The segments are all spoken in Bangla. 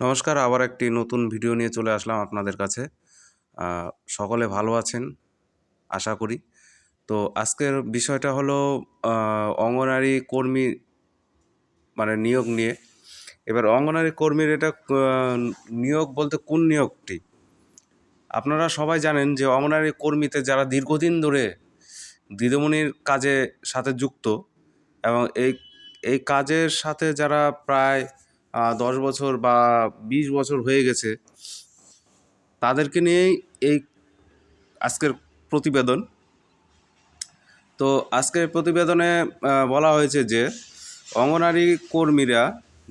নমস্কার, আবার একটি নতুন ভিডিও নিয়ে চলে আসলাম আপনাদের কাছে। সকলে ভালো আছেন? আশা করি। তো আজকের বিষয়টা হলো অঙ্গনারী কর্মী মানে নিয়োগ নিয়ে। এবার অঙ্গনারী কর্মীর এটা নিয়োগ বলতে কোন নিয়োগটি? আপনারা সবাই জানেন যে অঙ্গনারী কর্মীতে যারা দীর্ঘদিন ধরে দিদিমণির কাজে সাথে যুক্ত এবং এই এই কাজের সাথে যারা প্রায় দশ বছর বা বিশ বছর হয়ে গেছে, তাদেরকে নিয়েই এই আজকের প্রতিবেদন। তো আজকের প্রতিবেদনে বলা হয়েছে যে, অঙ্গনারী কর্মীরা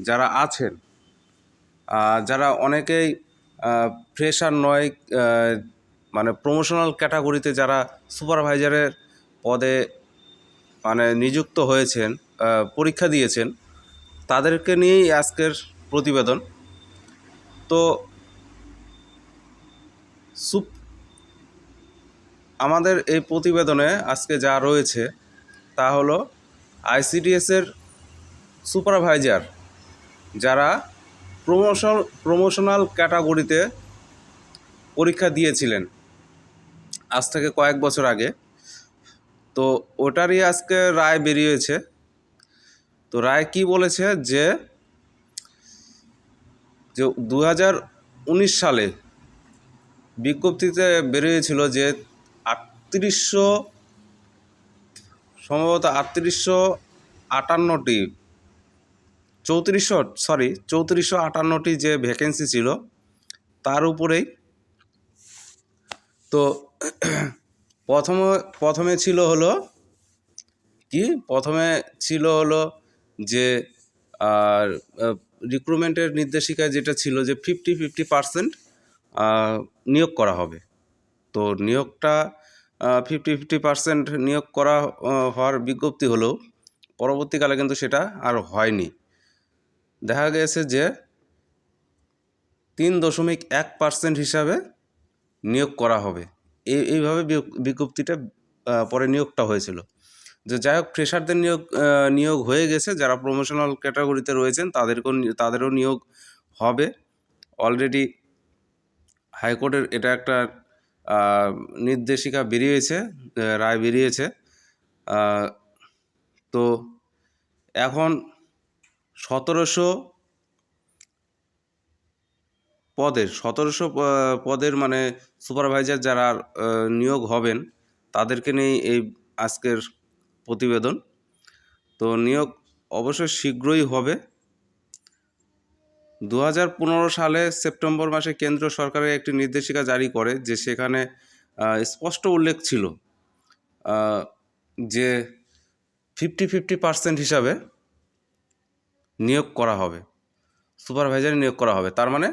যারা আছেন যারা অনেকেই ফ্রেশার নয় মানে প্রমোশনাল ক্যাটাগরিতে যারা সুপারভাইজারের পদে মানে নিযুক্ত হয়েছেন পরীক্ষা দিয়েছেন তাদেরকে নিয়েই আজকের প্রতিবেদন। তো সুপ আমাদের এই প্রতিবেদনে আজকে যা রয়েছে তা হলো আইসিডিএসের সুপারভাইজার যারা প্রমোশন প্রমোশনাল ক্যাটাগরিতে পরীক্ষা দিয়েছিলেন আজ থেকে কয়েক বছর আগে। তো ওটারই আজকে রায় বেরিয়েছে। তো রায় কি বলেছে যে যে দু সালে বিজ্ঞপ্তিতে বেরিয়েছিল যে আটত্রিশশো, সম্ভবত আটত্রিশশো আটান্নটি, চৌত্রিশশো সরি চৌত্রিশশো আটান্নটি যে ভ্যাকেন্সি ছিল, তার উপরেই তো প্রথমে প্রথমে ছিল হলো কি? প্রথমে ছিল হলো যে, আর রিক্রুটমেন্টের নির্দেশিকায় যেটা ছিল যে ফিফটি ফিফটি পার্সেন্ট নিয়োগ করা হবে। তো নিয়োগটা ফিফটি ফিফটি পার্সেন্ট নিয়োগ করা হওয়ার বিজ্ঞপ্তি হলেও পরবর্তীকালে কিন্তু সেটা আর হয়নি। দেখা গেছে যে তিন দশমিক এক পার্সেন্ট হিসাবে নিয়োগ করা হবে। এই এইভাবে বিজ্ঞপ্তিটা পরে নিয়োগটা হয়েছিল। যে যাই হোক ফ্রেশারদের নিয়োগ নিয়োগ হয়ে গেছে। যারা প্রমোশনাল ক্যাটাগরিতে রয়েছেন, তাদেরকেও তাদেরও নিয়োগ হবে। অলরেডি হাইকোর্টের এটা একটা নির্দেশিকা বেরিয়েছে রায় বেরিয়েছে। তো এখন সতেরোশো পদের সতেরোশো পদের মানে সুপারভাইজার যারা নিয়োগ হবেন, তাদেরকে নিয়েই এই আজকের প্রতিবেদন। তো নিয়োগ অবশ্যই শীঘ্রই হবে। দু হাজার পনেরো সালে সেপ্টেম্বর মাসে কেন্দ্র সরকারের একটি নির্দেশিকা জারি করে যে সেখানে স্পষ্ট উল্লেখ ছিল যে ফিফটি ফিফটি পার্সেন্ট হিসাবে নিয়োগ করা হবে সুপারভাইজার নিয়োগ করা হবে। তার মানে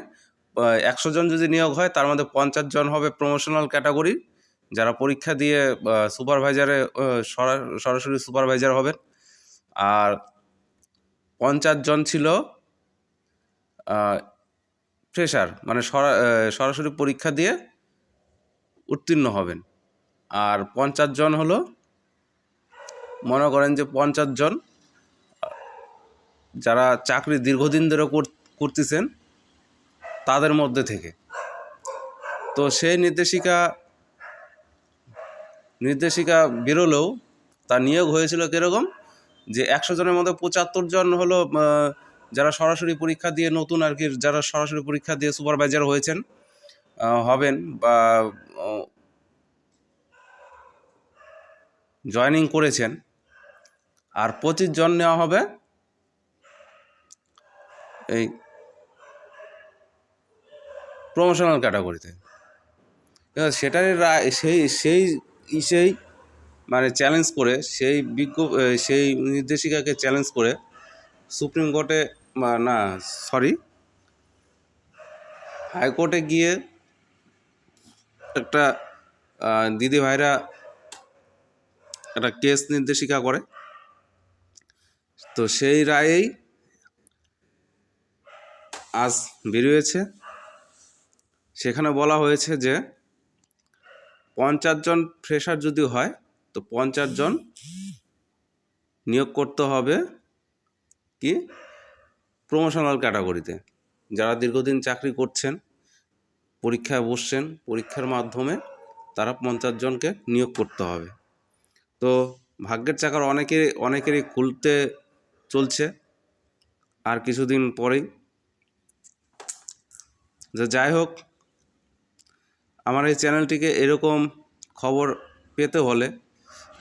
একশো জন যদি নিয়োগ হয়, তার মধ্যে পঞ্চাশ জন হবে প্রমোশনাল ক্যাটাগরি যারা পরীক্ষা দিয়ে সুপারভাইজারে সরাসরি সুপারভাইজার হবেন। আর পঞ্চাশ জন ছিল ফ্রেশার মানে সরা- সরাসরি পরীক্ষা দিয়ে উত্তীর্ণ হবেন। আর পঞ্চাশ জন হলো, মনে করেন যে পঞ্চাশ জন, যারা চাকরি দীর্ঘদিন ধরে কর- করতেছেন, তাদের মধ্যে থেকে। তো সেই নির্দেশিকা নির্দেশিকা বেরোলেও তার নিয়োগ হয়েছিল কীরকম? যে একশো জনের মধ্যে পঁচাত্তর জন হলো যারা সরাসরি পরীক্ষা দিয়ে নতুন আর কি, যারা সরাসরি পরীক্ষা দিয়ে সুপারভাইজার হয়েছেন হবেন বা জয়েনিং করেছেন। আর পঁচিশ জন নেওয়া হবে এই প্রমোশনাল ক্যাটাগরিতে সেটারই সেই সেই সেই মানে চ্যালেঞ্জ করে, সেই বিজ্ঞ সেই নির্দেশিকাকে চ্যালেঞ্জ করে সুপ্রিম কোর্টে না সরি হাইকোর্টে গিয়ে একটা দিদি ভাইরা একটা কেস নির্দেশিকা করে। তো সেই রায়েই আজ বেরিয়েছে। সেখানে বলা হয়েছে যে পঞ্চাশ জন ফ্রেশার যদি হয়, তো পঞ্চাশ জন নিয়োগ করতে হবে কি? প্রমোশনাল ক্যাটাগরিতে যারা দীর্ঘদিন চাকরি করছেন, পরীক্ষায় বসছেন, পরীক্ষার মাধ্যমে তারা পঞ্চাশ জনকে নিয়োগ করতে হবে। তো ভাগ্যের চাকার অনেকে, অনেকেরই খুলতে চলছে। আর কিছুদিন পরেই। যে যাই হোক আমার এই চ্যানেলটিকে এরকম খবর পেতে হলে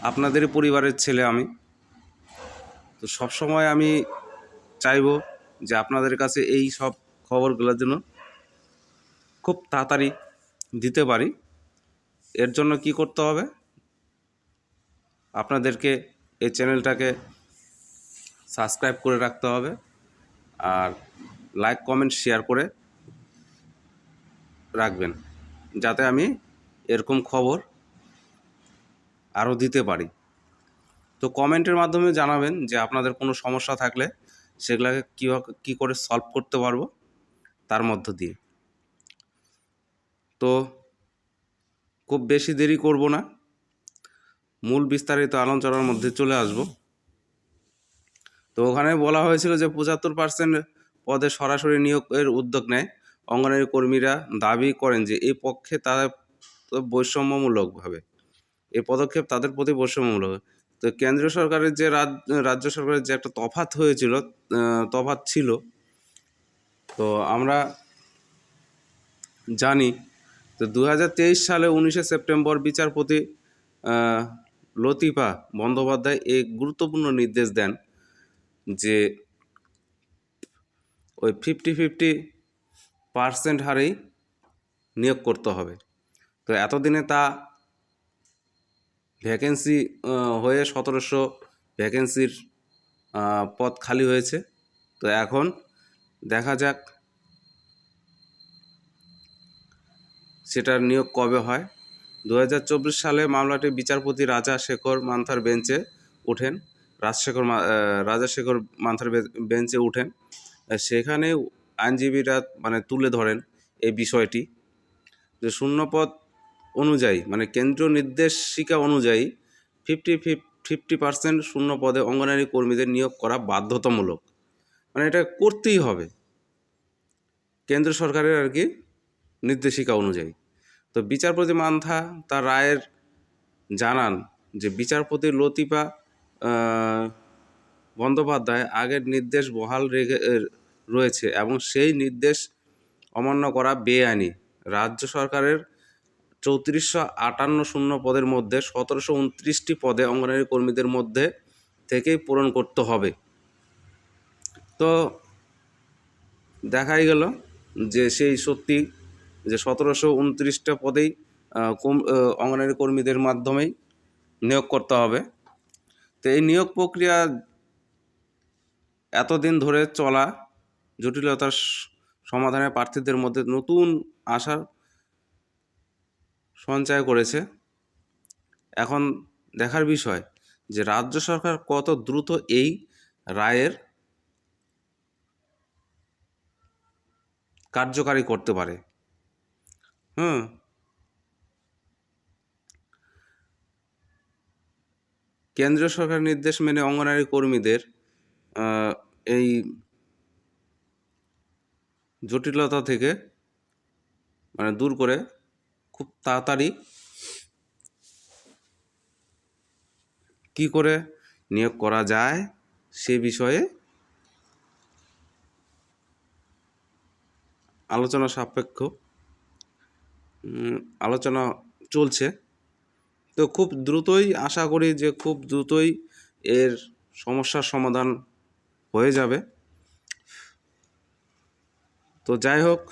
আপনাদেরই পরিবারের ছেলে আমি। তো সবসময় আমি চাইব যে আপনাদের কাছে এই সব খবরগুলোর জন্য খুব তাড়াতাড়ি দিতে পারি। এর জন্য কি করতে হবে? আপনাদেরকে এই চ্যানেলটাকে সাবস্ক্রাইব করে রাখতে হবে আর লাইক, কমেন্ট, শেয়ার করে রাখবেন। যাতে আমি এরকম খবর আরও দিতে পারি। তো কমেন্টের মাধ্যমে জানাবেন যে আপনাদের কোনো সমস্যা থাকলে সেগুলোকে কীভাবে, কী করে সলভ করতে পারব তার মধ্য দিয়ে। তো খুব বেশি দেরি করব না। মূল বিস্তারিত আলোচনার মধ্যে চলে আসব। তো ওখানে বলা হয়েছিল যে পঁচাত্তর পার্সেন্ট পদে সরাসরি নিয়োগের উদ্যোগ নেয়। অঙ্গনারী কর্মীরা দাবি করেন যে এই পক্ষে তারা বৈষম্যমূলকভাবে, এই পদক্ষেপ তাদের প্রতি বৈষম্যমূলক। তো কেন্দ্রীয় সরকারের যে রাজ- রাজ্য সরকারের যে একটা তফাৎ হয়েছিল তফাৎ ছিল, তো আমরা জানি তো দু হাজার তেইশ সালে উনিশে সেপ্টেম্বর বিচারপতি লতিফা বন্দ্যোপাধ্যায় এই গুরুত্বপূর্ণ নির্দেশ দেন যে ওই ফিফটি ফিফটি পার্সেন্ট হারেই নিয়োগ করতে হবে। তো এতদিনে তা ভ্যাকেন্সি হয়ে সতেরোশো ভ্যাকেন্সির পদ খালি হয়েছে। তো এখন দেখা যাক সেটার নিয়োগ কবে হয়। দু হাজার চব্বিশ সালে মামলাটি বিচারপতি রাজা শেখর মান্থার বেঞ্চে ওঠেন। রাজশেখর মা- আহ, রাজা শেখর মান্থার বেঞ্চে উঠেন সেখানে আইনজীবীরা মানে তুলে ধরেন এই বিষয়টি যে শূন্যপদ অনুযায়ী মানে কেন্দ্রীয় নির্দেশিকা অনুযায়ী ফিফটি ফিফটি পার্সেন্ট শূন্য পদে অঙ্গনারী কর্মীদের নিয়োগ করা বাধ্যতামূলক। মানে এটা করতেই হবে। কেন্দ্র সরকারের আর কি নির্দেশিকা অনুযায়ী। তো বিচারপতি মান্থা তার রায়ের জানান যে বিচারপতি লতিফা বন্দ্যোপাধ্যায় আগের নির্দেশ বহাল রেখে রয়েছে এবং সেই নির্দেশ অমান্য করা বেআইনি। রাজ্য সরকারের চৌত্রিশশো আটান্ন শূন্য পদের মধ্যে সতেরোশো উনত্রিশটি পদে অঙ্গনারী কর্মীদের মধ্যে থেকেই পূরণ করতে হবে। তো দেখাই গেল যে সেই সত্যি যে সতেরোশো উনত্রিশটা পদেই অঙ্গনারী কর্মীদের মাধ্যমেই নিয়োগ করতে হবে। তো এই নিয়োগ প্রক্রিয়া এতদিন ধরে চলা জটিলতার সমাধানে প্রার্থীদের মধ্যে নতুন আশার সঞ্চয় করেছে। এখন দেখার বিষয় যে রাজ্য সরকার কত দ্রুত এই রায়ের কার্যকারী করতে পারে। হুম? কেন্দ্রীয় সরকার নির্দেশ মেনে অঙ্গনারী কর্মীদের এই জটিলতা থেকে মানে দূর করে খুব তাড়াতাড়ি কি করে নিয়োগ করা যায় সে বিষয়ে আলোচনা সাপেক্ষ। আলোচনা চলছে। তো খুব দ্রুতই আশা করি যে খুব দ্রুতই এর সমস্যার সমাধান হয়ে যাবে। তো যাই হোক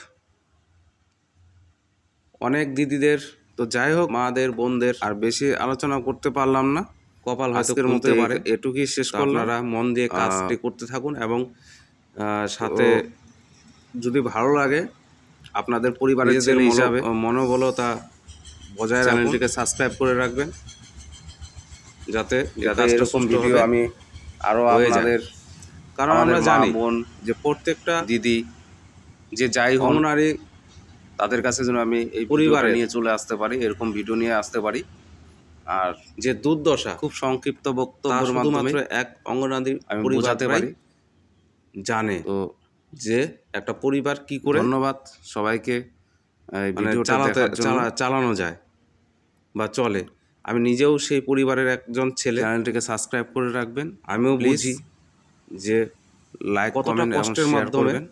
অনেক দিদিদের তো যাই হোক মাদের বোনদের আর বেশি আলোচনা করতে পারলাম না। কপাল হয়তো মতো পারে। এটুকুই শেষ করলাম। আপনারা মন দিয়ে কাজটি করতে থাকুন এবং সাথে যদি ভালো লাগে আপনাদের পরিবারের ছেলে হিসাবে মনোবলতা বজায় রাখুন। চ্যানেলটিকে সাবস্ক্রাইব করে রাখবেন। যাতে যাতে এরকম ভিডিও আমি আরও যায়। আপনাদের কারণ আমরা জানি বোন যে প্রত্যেকটা দিদি যে যাই হোক নারী তাদের কাছে যেন আমি এই পরিবারে নিয়ে চলে আসতে পারি এরকম ভিডিও নিয়ে আসতে পারি। আর যে দুর্দশা খুব সংক্ষিপ্ত বক্তব্যের মাধ্যমে এক অঙ্গনারী আমি বোঝাতে পারি। জানে তো যে একটা পরিবার কি করে ধন্যবাদ সবাইকে এই মানে চালাতে চালা- চালানো যায় বা চলে। আমি নিজেও সেই পরিবারের একজন ছেলে। চ্যানেলটিকে সাবস্ক্রাইব করে রাখবেন। আমিও বুঝি যে লাইক কমেন্ট এবং শেয়ার মাধ্যমে করবেন।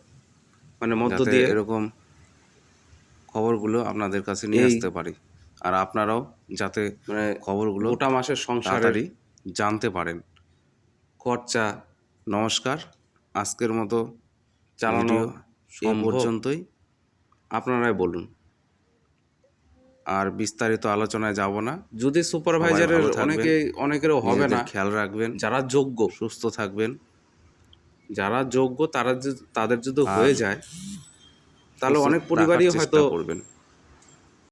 মানে মধ্য দিয়ে এরকম খবরগুলো আপনাদের কাছে নিয়ে আসতে পারি। আর আপনারাও যাতে মানে খবরগুলো গোটা মাসের সংসারে তাড়াতাড়ি জানতে পারেন। খরচা নমস্কার। আজকের মতো চালানো পর্যন্তই। আপনারাই বলুন। আর বিস্তারিত আলোচনায় যাব না। যদি সুপারভাইজারের অনেকে অনেকেরও হবে না। খেয়াল রাখবেন। যারা যোগ্য। সুস্থ থাকবেন। যারা যোগ্য তারা যদি তাদের যদি হয়ে যায় তাহলে অনেক পরিবারই হয়তো করবেন।